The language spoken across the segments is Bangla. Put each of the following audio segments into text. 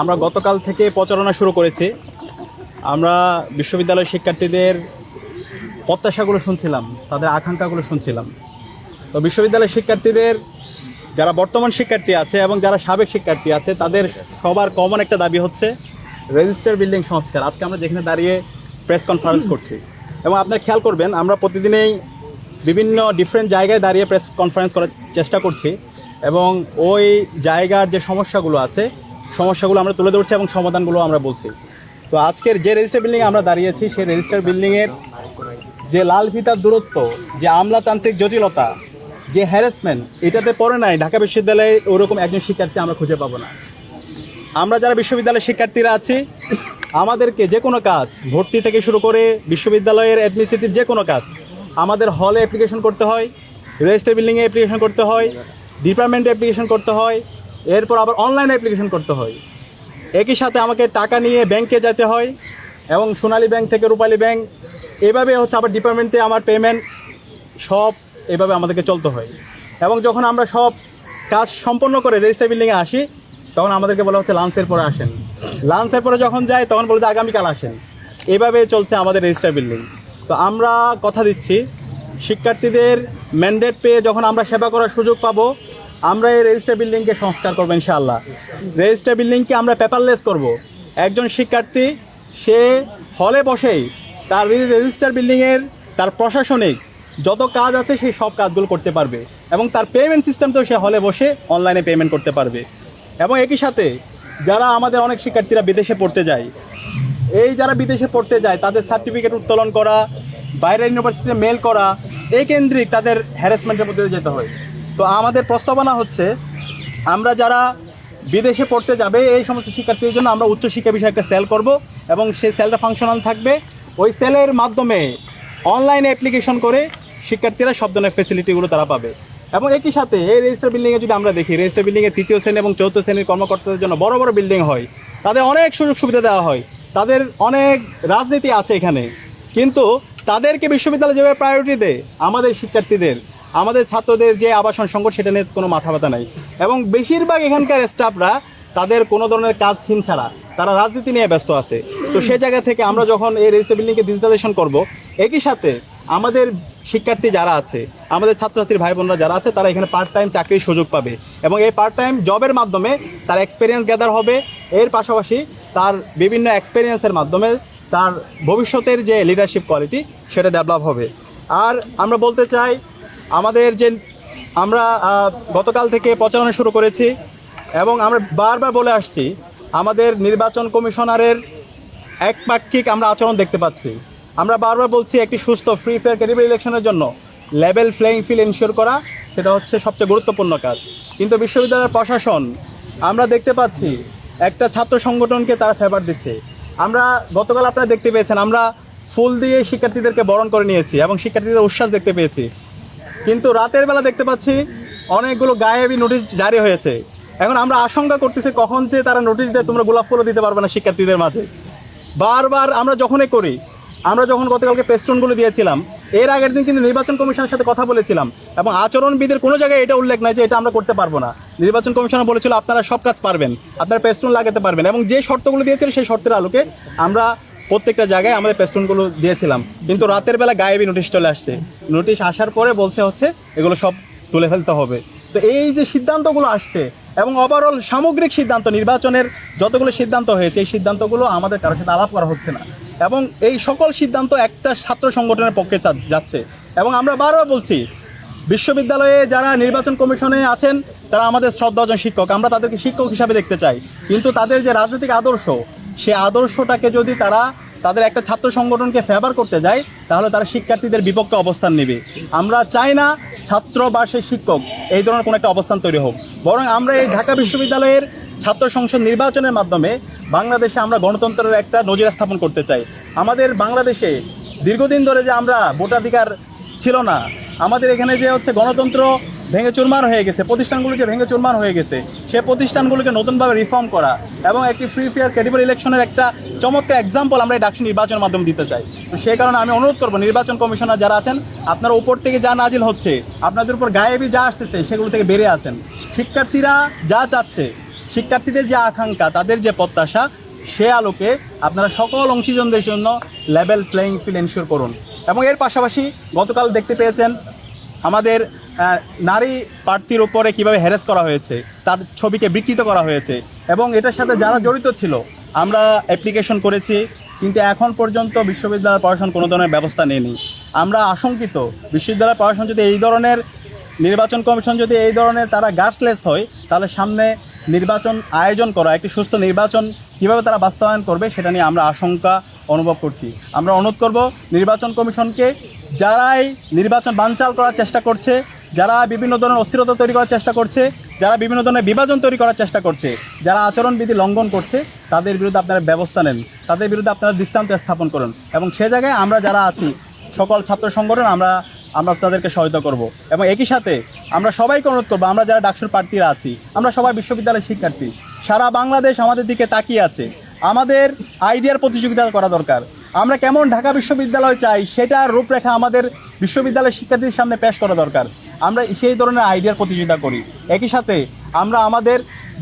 আমরা গতকাল থেকে প্রচারণা শুরু করেছি। আমরা বিশ্ববিদ্যালয়ের শিক্ষার্থীদের প্রত্যাশাগুলো শুনছিলাম, তাদের আকাঙ্ক্ষাগুলো শুনছিলাম। তো বিশ্ববিদ্যালয়ের শিক্ষার্থীদের, যারা বর্তমান শিক্ষার্থী আছে এবং যারা সাবেক শিক্ষার্থী আছে, তাদের সবার কমন একটা দাবি হচ্ছে রেজিস্টার বিল্ডিং সংস্কার। আজকে আমরা যেখানে দাঁড়িয়ে প্রেস কনফারেন্স করছি। এবং আপনার খেয়াল করবেন, আমরা প্রতিদিনেই বিভিন্ন ডিফারেন্ট জায়গায় দাঁড়িয়ে প্রেস কনফারেন্স করার চেষ্টা করছি। এবং ওই জায়গার যে সমস্যাগুলো আছে সমস্যাগুলো আমরা তুলে ধরছি এবং সমাধানগুলো আমরা বলছি। তো আজকের যে রেজিস্টার বিল্ডিংয়ে আমরা দাঁড়িয়েছি, সেই রেজিস্টার বিল্ডিংয়ের যে লাল ফিতার দূরত্ব, যে আমলাতান্ত্রিক জটিলতা, যে হ্যারাসমেন্ট এটাতে পড়ে নাই। ঢাকা বিশ্ববিদ্যালয়ে ওরকম একজন শিক্ষার্থী আমরা খুঁজে পাবো না। আমরা যারা বিশ্ববিদ্যালয়ের শিক্ষার্থীরা আছি, আমাদেরকে যে কোনো কাজ, ভর্তি থেকে শুরু করে বিশ্ববিদ্যালয়ের অ্যাডমিনিস্ট্রেটিভ যে কোনো কাজ, আমাদের হলে অ্যাপ্লিকেশন করতে হয় রেজিস্টার বিল্ডিংয়ে অ্যাপ্লিকেশন করতে হয় ডিপার্টমেন্টে অ্যাপ্লিকেশন করতে হয় এরপর আবার অনলাইন অ্যাপ্লিকেশন করতে হয়। একই সাথে আমাকে টাকা নিয়ে ব্যাংকে যেতে হয় এবং সোনালী ব্যাংক থেকে রূপালী ব্যাংক এভাবে হচ্ছে আবার ডিপার্টমেন্টে আমার পেমেন্ট সব এভাবে আমাদেরকে চলতে হয়। এবং যখন আমরা সব কাজ সম্পন্ন করে রেজিস্টার বিল্ডিংয়ে আসি, তখন আমাদেরকে বলা হচ্ছে লাঞ্চের পরে আসেন। লাঞ্চের পরে যখন যাই তখন বলে যে আগামীকাল আসেন। এভাবে চলছে আমাদের রেজিস্টার বিল্ডিং তো আমরা কথা দিচ্ছি, শিক্ষার্থীদের ম্যান্ডেট পেয়ে যখন আমরা সেবা করার সুযোগ পাবো আমরা এই রেজিস্টার বিল্ডিংকে সংস্কার করব ইনশাআল্লাহ। রেজিস্টার বিল্ডিংকে আমরা পেপারলেস করব। একজন শিক্ষার্থী, সে হলে বসেই তার রেজিস্টার বিল্ডিংয়ের তার প্রশাসনিক যত কাজ আছে সেই সব কাজগুলো করতে পারবে এবং তার পেমেন্ট সিস্টেমটাও সে হলে বসে অনলাইনে পেমেন্ট করতে পারবে। এবং একই সাথে যারা আমাদের অনেক শিক্ষার্থীরা বিদেশে পড়তে যায়, এই যারা বিদেশে পড়তে যায়, তাদের সার্টিফিকেট উত্তোলন করা, বাইরের ইউনিভার্সিটিতে মেল করা এই কেন্দ্রিক তাদের হ্যারাসমেন্টের মধ্যে যেতে হয়। তো আমাদের প্রস্তাবনা হচ্ছে, আমরা যারা বিদেশে পড়তে যাবে, এই সমস্ত শিক্ষার্থীদের জন্য আমরা উচ্চশিক্ষা বিষয়ে একটা সেল করব এবং সেই সেলটা ফাংশনাল থাকবে। ওই সেলের মাধ্যমে অনলাইনে অ্যাপ্লিকেশন করে শিক্ষার্থীরা সব ধরনের ফেসিলিটিগুলো তারা পাবে। এবং একই সাথে এই রেজিস্টার বিল্ডিংয়ে যদি আমরা দেখি রেজিস্টার বিল্ডিংয়ে তৃতীয় শ্রেণি এবং চতুর্থ শ্রেণির কর্মকর্তাদের জন্য বড় বড় বিল্ডিং হয়, তাদের অনেক সুযোগ সুবিধা দেওয়া হয়, তাদের অনেক রাজনীতি আছে এখানে। কিন্তু তাদেরকে বিশ্ববিদ্যালয় যেভাবে প্রায়োরিটি দেয় আমাদের শিক্ষার্থীদের আমাদের ছাত্রদের যে আবাসন সংকট, সেটা নিয়ে কোনো মাথা ব্যথা নাই। এবং বেশিরভাগ এখানকার স্টাফরা তাদের কোনো ধরনের কাজহীন ছাড়া তারা রাজনীতি নিয়ে ব্যস্ত আছে। তো সেই জায়গা থেকে আমরা যখন এই রেজিস্টার বিল্ডিংকে ডিজিটালাইজেশন করব, একই সাথে আমাদের শিক্ষার্থী যারা আছে, আমাদের ছাত্রছাত্রীর ভাই বোনরা যারা আছে, তারা এখানে পার্ট টাইম চাকরির সুযোগ পাবে। এবং এই পার্ট টাইম জবের মাধ্যমে তার এক্সপিরিয়েন্স গ্যাদার হবে। এর পাশাপাশি তার বিভিন্ন এক্সপিরিয়েন্সের মাধ্যমে তার ভবিষ্যতের যে লিডারশিপ কোয়ালিটি সেটা ডেভেলপ হবে। আর আমরা বলতে চাই আমাদের যে আমরা গতকাল থেকে প্রচারণা শুরু করেছি এবং আমরা বারবার বলে আসছি, আমাদের নির্বাচন কমিশনারের একপাক্ষিক আমরা আচরণ দেখতে পাচ্ছি। আমরা বারবার বলছি একটি সুস্থ ফ্রি ফেয়ার ক্যারিবল ইলেকশনের জন্য লেভেল ফ্লেইং ফিল এনশিওর করা, সেটা হচ্ছে সবচেয়ে গুরুত্বপূর্ণ কাজ। কিন্তু বিশ্ববিদ্যালয়ের প্রশাসন, আমরা দেখতে পাচ্ছি একটা ছাত্র সংগঠনকে তারা ফেভার দিচ্ছে। আমরা, গতকাল আপনারা দেখতে পেয়েছেন, আমরা ফুল দিয়ে শিক্ষার্থীদেরকে বরণ করে নিয়েছি এবং শিক্ষার্থীদের উচ্ছ্বাস দেখতে পেয়েছি। কিন্তু রাতের বেলা দেখতে পাচ্ছি অনেকগুলো গায়েবী নোটিশ জারি হয়েছে। এখন আমরা আশঙ্কা করতেছি কখন যে তারা নোটিশ দেয়, তোমরা গোলাপ ফুলও দিতে পারবে না শিক্ষার্থীদের মাঝে। বারবার আমরা যখনই করি, আমরা যখন গতকালকে পেস্টনগুলো দিয়েছিলাম, এর আগের দিন কিন্তু নির্বাচন কমিশনের সাথে কথা বলেছিলাম এবং আচরণবিদের কোনো জায়গায় এটা উল্লেখ নাই যে এটা আমরা করতে পারব না। নির্বাচন কমিশন বলেছিল, আপনারা সব কাজ পারবেন, আপনারা পেস্টন লাগাতে পারবেন। এবং যে শর্তগুলো দিয়েছিল সেই শর্তের আলোকে আমরা প্রত্যেকটা জায়গায় আমাদের পেস্টনগুলো দিয়েছিলাম। কিন্তু রাতের বেলা গায়েবী নোটিশ চলে আসছে। নোটিশ আসার পরে বলছে হচ্ছে, এগুলো সব তুলে ফেলতে হবে। তো এই যে সিদ্ধান্তগুলো আসছে এবং ওভারঅল সামগ্রিক সিদ্ধান্ত, নির্বাচনের যতগুলো সিদ্ধান্ত হয়েছে, এই সিদ্ধান্তগুলো আমাদের কারোর সাথে আলাপ করা হচ্ছে না। এবং এই সকল সিদ্ধান্ত একটা ছাত্র সংগঠনের পক্ষে যাচ্ছে। এবং আমরা বারবার বলছি, বিশ্ববিদ্যালয়ে যারা নির্বাচন কমিশনে আছেন, তারা আমাদের শ্রদ্ধাজন শিক্ষক। আমরা তাদেরকে শিক্ষক হিসাবে দেখতে চাই। কিন্তু তাদের যে রাজনৈতিক আদর্শ সে আদর্শটাকে যদি তারা তাদের একটা ছাত্র সংগঠনকে ফেভার করতে যায়, তাহলে তারা শিক্ষার্থীদের বিপক্ষে অবস্থান নেবে। আমরা চাই না ছাত্র বা সেই শিক্ষক, এই ধরনের কোনো একটা অবস্থান তৈরি হোক। বরং আমরা এই ঢাকা বিশ্ববিদ্যালয়ের ছাত্র সংসদ নির্বাচনের মাধ্যমে বাংলাদেশে আমরা গণতন্ত্রের একটা নজির স্থাপন করতে চাই। আমাদের বাংলাদেশে দীর্ঘদিন ধরে যে আমরা ভোটাধিকার ছিল না, আমাদের এখানে যে হচ্ছে গণতন্ত্র ভেঙে চুরমার হয়ে গেছে। প্রতিষ্ঠানগুলো যে ভেঙে চুরমার হয়ে গেছে, সে প্রতিষ্ঠানগুলোকে নতুনভাবে রিফর্ম করা এবং একটি ফ্রি ফেয়ার ক্রেডিবল ইলেকশনের একটা চমৎকার এক্সাম্পল আমরা এই ডাকসু নির্বাচনের মাধ্যমে দিতে চাই। তো সেই কারণে আমি অনুরোধ করব, নির্বাচন কমিশনার যারা আছেন, আপনারা উপর থেকে যা নাজিল হচ্ছে, আপনাদের উপর গায়েবী যা আসতেছে, সেগুলো থেকে বেড়ে আসেন। শিক্ষার্থীরা যা চাচ্ছে, শিক্ষার্থীদের যে আকাঙ্ক্ষা, তাদের যে প্রত্যাশা, সে আলোকে আপনারা সকল অংশীজনদের জন্য লেভেল প্লেয়িং ফিল্ড এনশিওর করুন। এবং এর পাশাপাশি গতকাল দেখতে পেয়েছেন, আমাদের নারী প্রার্থীর উপরে কীভাবে হ্যারেস করা হয়েছে, তার ছবিকে বিকৃত করা হয়েছে এবং এটার সাথে যারা জড়িত ছিল, আমরা অ্যাপ্লিকেশন করেছি, কিন্তু এখন পর্যন্ত বিশ্ববিদ্যালয় প্রশাসন কোনো ধরনের ব্যবস্থা নেয়নি। আমরা আশঙ্কিত, বিশ্ববিদ্যালয় প্রশাসন যদি এই ধরনের নির্বাচন কমিশন যদি এই ধরনের তারা গার্সলেস হয়, তাহলে সামনে নির্বাচন আয়োজন করা, একটি সুস্থ নির্বাচন কীভাবে তারা বাস্তবায়ন করবে, সেটা নিয়ে আমরা আশঙ্কা অনুভব করছি। আমরা অনুরোধ করব, নির্বাচন কমিশনকে যারাই নির্বাচন বানচাল করার চেষ্টা করছে যারা বিভিন্ন ধরনের অস্থিরতা তৈরি করার চেষ্টা করছে, যারা বিভিন্ন ধরনের বিভাজন তৈরি করার চেষ্টা করছে, যারা আচরণবিধি লঙ্ঘন করছে, তাদের বিরুদ্ধে আপনারা ব্যবস্থা নেন, তাদের বিরুদ্ধে আপনারা দৃষ্টান্ত স্থাপন করুন এবং সে জায়গায় আমরা যারা আছি, সকল ছাত্র সংগঠন, আমরা আমরা তাদেরকে সহায়তা করব এবং একই সাথে আমরা সবাইকে অনুরোধ করব, আমরা যারা ডাকসুর প্রার্থীরা আছি, আমরা সবাই বিশ্ববিদ্যালয়ের শিক্ষার্থী, সারা বাংলাদেশ আমাদের দিকে তাকিয়ে আছে, আমাদের আইডিয়ার প্রতিযোগিতা করা দরকার, আমরা কেমন ঢাকা বিশ্ববিদ্যালয় চাই সেটার রূপরেখা আমাদের বিশ্ববিদ্যালয়ের শিক্ষার্থীদের সামনে পেশ করা দরকার। আমরা সেই ধরনের আইডিয়ার প্রতিযোগিতা করি। একই সাথে আমরা আমাদের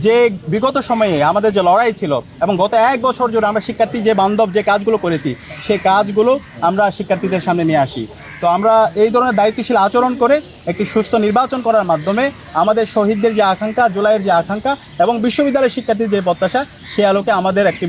যে বিগত সময়ে আমাদের যে লড়াই ছিল এবং গত এক বছর জুড়ে আমরা শিক্ষার্থী যে বান্ধব যে কাজগুলো করেছি সেই কাজগুলো আমরা শিক্ষার্থীদের সামনে নিয়ে আসি। তো আমরা এই ধরনের দায়িত্বশীল আচরণ করে একটি সুস্থ নির্বাচন করার মাধ্যমে আমাদের শহীদদের যে আকাঙ্ক্ষা, জুলাইয়ের যে আকাঙ্ক্ষা এবং বিশ্ববিদ্যালয়ের শিক্ষার্থীর যে প্রত্যাশা, সে আলোকে আমাদের একটি